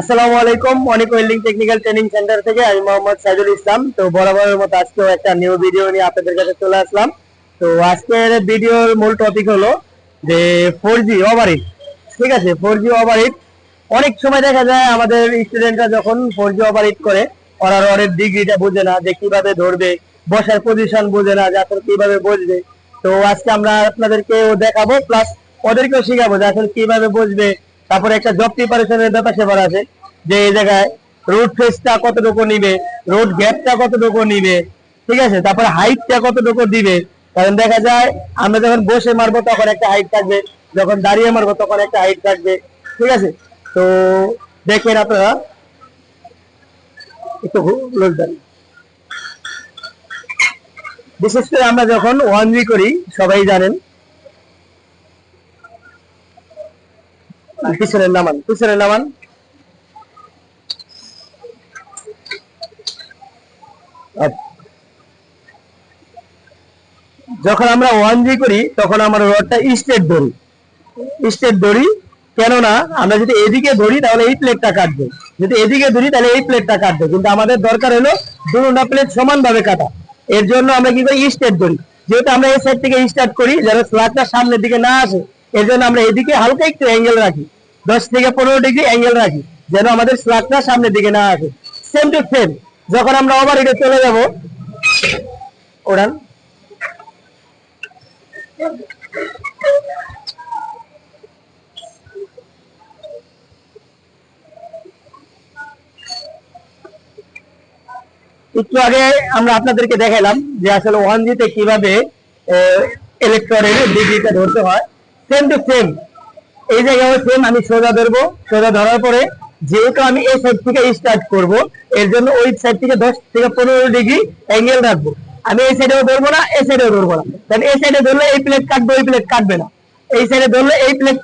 আসসালামু আলাইকুম, অনেক ওয়েল্ডিং টেকনিক্যাল ট্রেনিং সেন্টার থেকে আমি মোহাম্মদ সাইদুল ইসলাম। তো বরাবরের মতো আজকেও একটা নিউ ভিডিও নিয়ে আপনাদের কাছে চলে আসলাম। তো আজকের ভিডিওর মূল টপিক হলো যে ফোর জি ওভারহিট ঠিক আছে ফোর জি ওভারহিট অনেক সময় দেখা যায় আমাদের স্টুডেন্টরা যখন ফোর জি ওভারহিট করে, ওরা রডের ডিগ্রিটা বোঝে না যে কীভাবে ধরবে, বসার পজিশন বোঝে না যে আসলে কীভাবে বসবে। তো আজকে আমরা আপনাদেরকে দেখাবো প্লাস ওদেরকেও শিখাবো যে আসলে কীভাবে বসবে তারপরে একটা জব প্রিপারেশনের ব্যাপার সেবার আছে, যে এই জায়গায় রোড ফেসটা কতটুকু নিবে রোড গ্যাপটা কতটুকু নিবে, ঠিক আছে? তারপরে হাইটটা কতটুকু দিবে? কারণ দেখা যায়, আমরা যখন বসে মারবো তখন একটা হাইট থাকবে, যখন দাঁড়িয়ে মারবো তখন একটা হাইট থাকবে, ঠিক আছে? তো দেখেন আপনারা বিশেষ করে আমরা যখন ওয়ান জি করি, সবাই জানেন যখন আমরা ওয়ান জি করি, তখন আমরা রডটা স্টেট ধরি। স্টেট ধরি, কেননা আমরা যদি এদিকে ধরি, তাহলে এই প্লেটটা কাটবে। যদি এদিকে ধরি, তাহলে এই প্লেটটা কাটবে। কিন্তু আমাদের দরকার হলো দুটা প্লেট সমানভাবে কাটা। এর জন্য আমরা কি করি? স্টেট ধরি। যেহেতু আমরা এই সাইড থেকে স্টার্ট করি, যেন স্লাগটা সামনের দিকে না আসে, এর জন্য আমরা এদিকে হালকা একটু অ্যাঙ্গেল রাখি। দশ থেকে পনেরো ডিগ্রি অ্যাঙ্গেল রাখি, যেন আমাদের স্লাগটা সামনের দিকে না আসে। সেম টু সেম যখন আমরা ওভার হিটে চলে যাব, ওড়ান। একটু আগে আমরা আপনাদেরকে দেখালাম যে আসলে ওয়ান জিতে কীভাবে ইলেকট্রনের ডিগ্রিটা ধরতে হয়। সেম টু সেম এই জায়গায় সেম আমি সোজা ধরবো। সোজা ধরার পরে যেহেতু আমি এই সাইড থেকে স্টার্ট করব, এর জন্য ওই সাইড থেকে দশ থেকে পনেরো ডিগ্রি অ্যাঙ্গেল রাখব। আমি এই সাইডেও ধরবো না, এই সাইডেও ধরবো না। কারণ এই সাইডে ধরলে এই প্লেট কাটবে, ওই প্লেট কাটবে না। এই সাইডে ধরলে এই প্লেট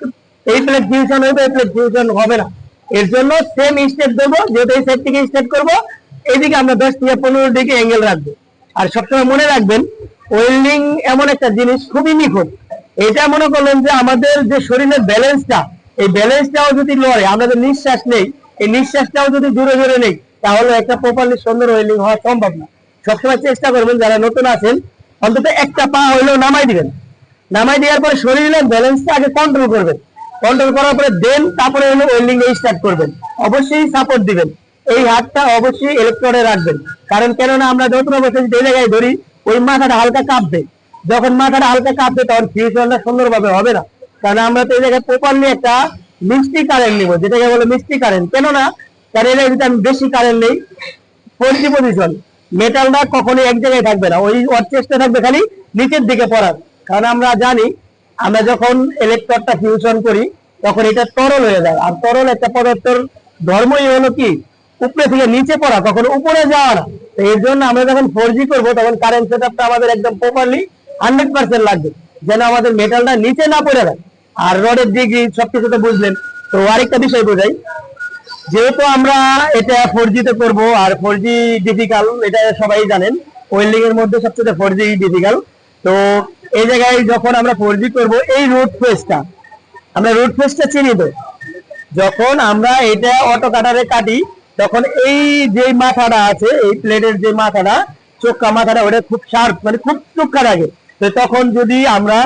এই প্লেট ফিউশন হবে, এই প্লেট ফিউশন হবে না। এর জন্য সেম স্টেপ দেবো যেহেতু এই সাইড থেকে স্টার্ট করব, এইদিকে আমরা দশ থেকে পনেরো ডিগ্রি অ্যাঙ্গেল রাখব। আর সবসময় মনে রাখবেন ওয়েল্ডিং এমন একটা জিনিস খুবই নিখুঁত। এটা মনে করলেন যে আমাদের যে শরীরের ব্যালেন্সটা এই ব্যালেন্সটাও যদি লড়ে, আমাদের নিঃশ্বাস নেই, এই নিঃশ্বাসটাও যদি দূরে দূরে নেই, তাহলে একটা প্রপারলি সুন্দর ওয়েল্ডিং হওয়া সম্ভব না। সবসময় চেষ্টা করবেন, যারা নতুন আছেন, অন্তত একটা পা হইলেও নামাই দিবেন। নামাই দেওয়ার পরে শরীরের ব্যালেন্সটা আগে কন্ট্রোল করবেন। কন্ট্রোল করার পরে দেন তারপরে হলো ওয়েল্ডিং স্টার্ট করবেন। অবশ্যই সাপোর্ট দিবেন। এই হাতটা অবশ্যই ইলেকট্রনে রাখবেন। কারণ কেননা আমরা যত অবস্থা যে জায়গায় ধরি, ওই মাথাটা হালকা কাঁপবে। যখন মাথাটা হালকা কাঁপবে তখন ফিউশনটা সুন্দরভাবে হবে না। কারণ আমরা তো এই জায়গায় প্রপারলি একটা মিষ্টি কারেন্ট নিব, যেটাকে বলে মিষ্টি কারেন্ট কেননা কারণ এর যদি আমি বেশি কারেন্ট নেই। ফোরজি পজিশন মেটালটা কখনোই এক জায়গায় থাকবে না। ওই ওর চেষ্টা থাকবে খালি নিচের দিকে পড়ার। কারণ আমরা জানি, আমরা যখন ইলেকট্রনটা ফিউশন করি, তখন এটা তরল হয়ে যায়। আর তরল একটা পদার্থের ধর্মই হলো কি? উপরে থেকে নিচে পড়া তখন উপরে যাওয়া না। এর জন্য আমরা যখন ফোর জি করব, তখন কারেন্ট সেট আমাদের একদম প্রপারলি হান্ড্রেড পার্সেন্ট লাগবে। যেন আমাদের মেটালটা নিচে না পড়ে যায়। আর রডের ডিগ্রি সবকিছু তো বুঝলেন। তো আরেকটা বিষয় বোঝাই। যেহেতু আমরা এটা ফোর তে করব, আর ফোর জি ডিফিকাল্ট এটা সবাই জানেন ওয়েল্ডিং এর মধ্যে সবচেয়ে ফোর জি ডিফিকাল্ট তো এই জায়গায় যখন আমরা ফোর জি করব, এই রুট ফেসটা আমরা রুট ফেসটা চিনি তো? যখন আমরা এটা অটো কাটারে কাটি, তখন এই যে মাথাটা আছে, এই প্লেটের যে মাথাটা, চোখা মাথাটা ওটা খুব শার্প মানে খুব চোখা লাগে। তো তখন যদি আমরা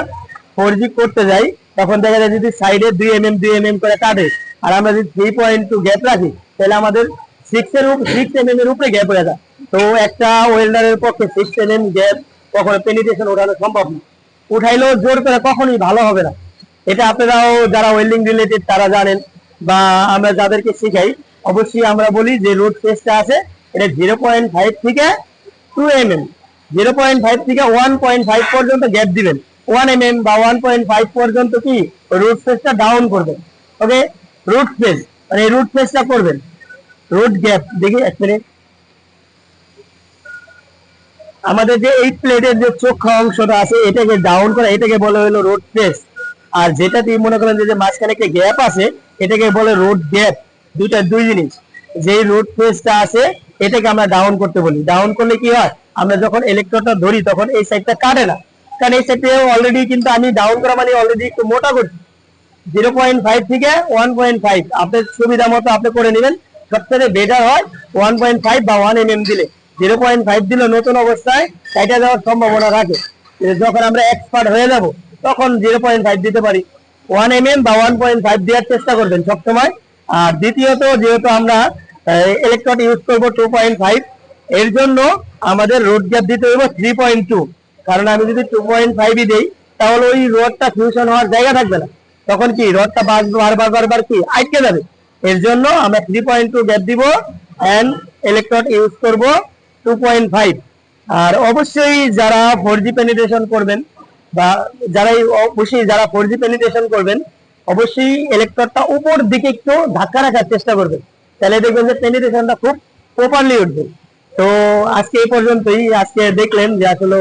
ফোর করতে যাই, তখন দেখা যায় যদি সাইডে দুই এম এম দুই এম এম করে কাটে, আর আমরা যদি থ্রি পয়েন্ট টু গ্যাপ রাখি, তাহলে আমাদের সিক্স এর সিক্স এম এম এর উপরে গ্যাপ হয়ে যায়। তো একটা ওয়েল্ডারের পক্ষে সিক্স এম এম গ্যাপ কখনো পেনিটেশন ওঠানো সম্ভব না। উঠাইলেও জোর করে কখনোই ভালো হবে না। এটা আপনারাও যারা ওয়েল্ডিং রিলেটেড তারা জানেন, বা আমরা যাদেরকে শিখাই, অবশ্যই আমরা বলি যে রোড ফেসটা আছে, এটা জিরো পয়েন্ট ফাইভ থেকে two M M zero point five থেকে ওয়ান পয়েন্ট ফাইভ পর্যন্ত গ্যাপ দিবেন। ওয়ান এম এম বা ওয়ান পয়েন্ট ফাইভ পর্যন্ত কি? রুট ফেসটা ডাউন করবেন। ওকে রুট ফেস মানে রুট ফেসটা করবেন। রুট গ্যাপ দেখি এক মিনিট আমাদের যে এই প্লেটের যে চোখা অংশটা আছে, এটাকে ডাউন করা, এটাকে বলে হলো রোড ফেস আর যেটা দিয়ে মনে করেন যে মাঝখানে একটা গ্যাপ আছে, এটাকে বলে রোড গ্যাপ দুইটা, দুই জিনিস। যে রোড ফেসটা আছে, এটাকে আমরা ডাউন করতে বলি। ডাউন করলে কি হয়? আমরা যখন ইলেকট্রনটা ধরি, তখন এই সাইডটা কাটে না। কারণ এই সাইডে অলরেডি কিন্তু আমি ডাউন করা মানে অলরেডি একটু মোটা করছি। জিরো পয়েন্ট ফাইভ থেকে ওয়ান পয়েন্ট ফাইভ আপনার সুবিধা মতো আপনি করে নেবেন। সবথেকে বেটার হয় ওয়ান পয়েন্ট ফাইভ বা ওয়ান এম এম দিলে। জিরো পয়েন্ট ফাইভ দিলে নতুন অবস্থায় কাটা যাওয়ার সম্ভাবনা রাখে যখন আমরা এক্সপার্ট হয়ে যাব, তখন জিরো পয়েন্ট ফাইভ দিতে পারি। ওয়ান এম এম বা ওয়ান পয়েন্ট ফাইভ দেওয়ার চেষ্টা করবেন সবসময়। আর দ্বিতীয়ত যেহেতু আমরা ইলেকট্রন ইউজ করব টু পয়েন্ট ফাইভ এর জন্য আমাদের রোড গ্যাপ দিতে হবে থ্রি পয়েন্ট টু কারণ আমি যদি টু পয়েন্ট ফাইভই দিই, তাহলে ওই রোডটা ফিউশন হওয়ার জায়গা থাকবে না। তখন কি রডটা বারবার বারবার কি, আটকে যাবে। এর জন্য আমরা থ্রি পয়েন্ট টু গ্যাপ দিব অ্যান্ড ইলেকট্রন ইউজ করব টু পয়েন্ট ফাইভ আর অবশ্যই যারা ফোর জি পেনিট্রেশন করবেন বা যারা এই অবশ্যই যারা ফোর জি পেনিট্রেশন করবেন অবশ্যই ইলেকট্রনটা উপর দিকে একটু ধাক্কা রাখার চেষ্টা করবেন তাহলে দেখবেন যে পেনিট্রেশনটা খুব প্রপারলি উঠবে। তো আজকে এই পর্যন্তই। আজকে দেখলেন যে আসলে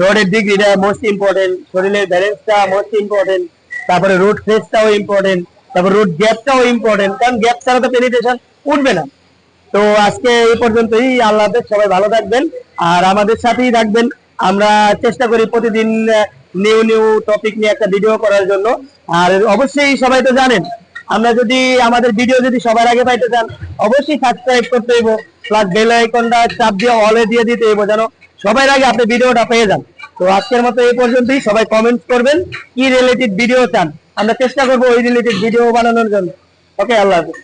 রোডের ডিগ্রিটা মোস্ট ইম্পর্টেন্ট শরীরের ব্যালেন্সটা মোস্ট ইম্পর্টেন্ট তারপরে রুট ফেসটাও ইম্পর্টেন্ট তারপর রুট গ্যাপটাও ইম্পর্টেন্ট কারণ গ্যাপ ছাড়া তো পেনিট্রেশন উঠবে না। তো আজকে এই পর্যন্তই। আল্লাহ সবাই ভালো থাকবেন। আর আমাদের সাথেই থাকবেন। আমরা চেষ্টা করি প্রতিদিন নিউ নিউ টপিক নিয়ে একটা ভিডিও করার জন্য। আর অবশ্যই সবাই তো জানেন, আমরা যদি আমাদের ভিডিও যদি সবার আগে পাইতে চান, অবশ্যই সাবস্ক্রাইব করতে হইব প্লাস বেল আইকনটা চাপ দিয়ে অলে দিয়ে দিতে হইব যেন সবার আগে আপনি ভিডিওটা পেয়ে যান। তো আজকের মতো এই পর্যন্তই, সবাই কমেন্ট করবেন, কি রিলেটেড ভিডিও চান, আমরা চেষ্টা করব ওই রিলেটেড ভিডিও বানানোর জন্য। ওকে আল্লাহ হাফেজ।